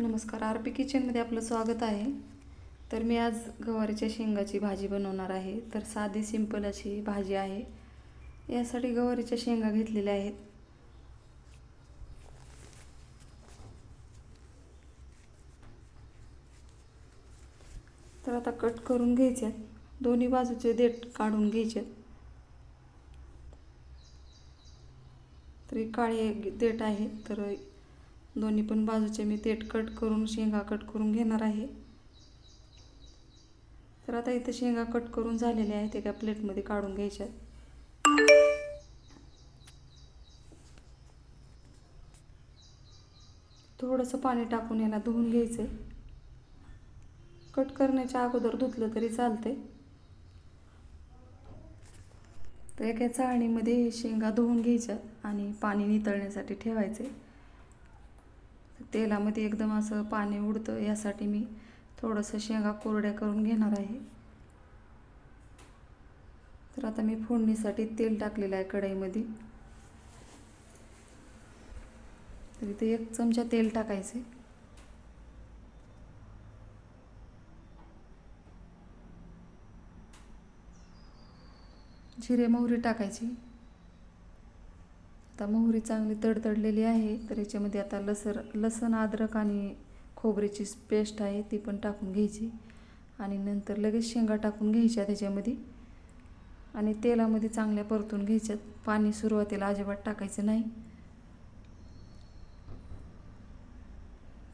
नमस्कार R P किचनमध्ये आपलं स्वागत आहे. तर मी आज गवारीच्या शेंगाची भाजी बनवणार आहे. तर साधी सिंपल अशी भाजी आहे. यासाठी गवारीच्या शेंगा घेतलेल्या आहेत. तर आता कट करून घ्यायच्यात. दोन्ही बाजूचे देठ काढून घ्यायच्यात. तरी काळे देठ आहे. तर दोन्ही पण बाजूचे मी तेट कट करून शेंगा कट करून घेणार आहे. तर आता इथं शेंगा कट करून झालेल्या आहेत एका प्लेटमध्ये काढून घ्यायच्या थोडंसं पाणी टाकून याला धुवून घ्यायचं कट करण्याच्या अगोदर धुतलं तरी चालते तर एका चाळणीमध्ये शेंगा धुवून घ्यायच्या आणि पाणी नितळण्यासाठी ठेवायचे तेलामध्ये एकदम असं पाणी उडतं यासाठी मी थोडंसं शेंगा कोरड्या करून घेणार आहे. तर आता मी फोडणीसाठी तेल टाकलेलं आहे कढईमध्ये. तर इथे एक चमचा तेल टाकायचे. जिरे मोहरी टाकायची. आता मोहरी चांगली तडतडलेली आहे तर याच्यामध्ये आता लसर लसण अद्रक आणि खोबऱ्याची पेस्ट आहे ती पण टाकून घ्यायची. आणि नंतर लगेच शेंगा टाकून घ्यायच्या त्याच्यामध्ये. आणि तेलामध्ये चांगल्या परतून घ्यायच्यात. पाणी सुरुवातीला अजिबात टाकायचं नाही.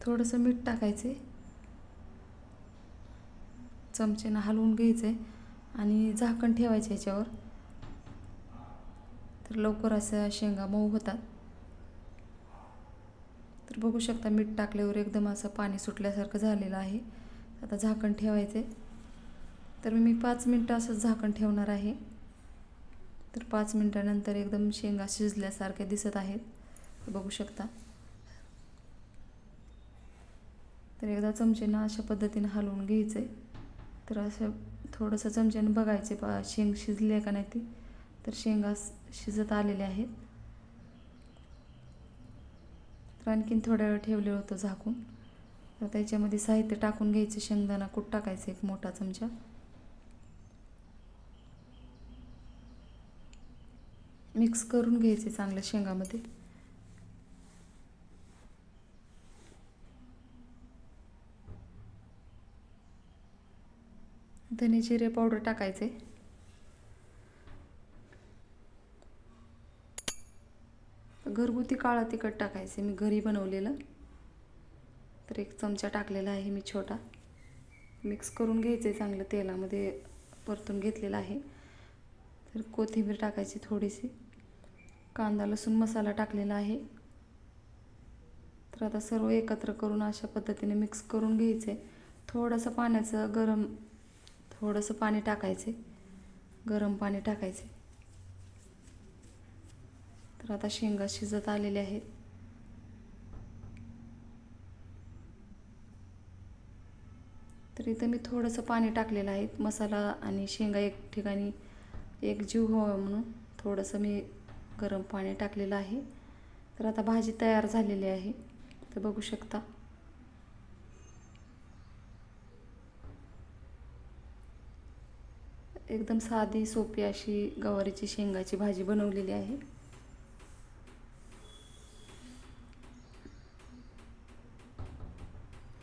थोडंसं मीठ टाकायचे चमच्यानं हलवून घ्यायचं आहे आणि झाकण ठेवायचं याच्यावर. तर लवकर असं शेंगा मऊ होतात. तर बघू शकता मीठ टाकल्यावर एकदम असं पाणी सुटल्यासारखं झालेलं आहे. आता झाकण ठेवायचे तर मी पाच मिनटं असं झाकण ठेवणार आहे. तर पाच मिनटानंतर एकदम शेंगा शिजल्यासारख्या दिसत आहेत. बघू शकता. तर एकदा चमचेनं अशा पद्धतीनं हलवून घ्यायचं आहे तर असं थोडंसं चमच्यानं बघायचे पा शेंग शिजली आहे का नाही ती. तर शेंगा शिजत आलेले आहेत. तर आणखीन थोड्या वेळ ठेवलेलं होतं झाकून. तर त्याच्यामध्ये साहित्य टाकून घ्यायचे शेंगदाणा कूट टाकायचं एक मोठा चमचा. मिक्स करून घ्यायचे चांगल्या शेंगामध्ये. धने जिरे पावडर टाकायचे. घरगुती काळा तिखट टाकायचे. मी घरी बनवलेलं. तर एक चमचा टाकलेला आहे मी छोटा. मिक्स करून घ्यायचे चांगलं तेलामध्ये परतून घेतलेलं आहे. तर कोथिंबीर टाकायची थोडीशी. कांदा लसूण मसाला टाकलेला आहे. तर आता सर्व एकत्र करून अशा पद्धतीने मिक्स करून घ्यायचे थोडंसं पाण्याचं गरम थोडंसं पाणी टाकायचे गरम पाणी टाकायचे तर आता शेंगा शिजत आलेल्या आहेत. तर इथं मी थोडंसं पाणी टाकलेलं आहे. मसाला आणि शेंगा एक ठिकाणी एक जीव व्हावा म्हणून थोडंसं मी गरम पाणी टाकलेलं आहे. तर आता भाजी तयार झालेली आहे. तर बघू शकता. एकदम साधी सोपी अशी गवारीची शेंगाची भाजी बनवलेली आहे.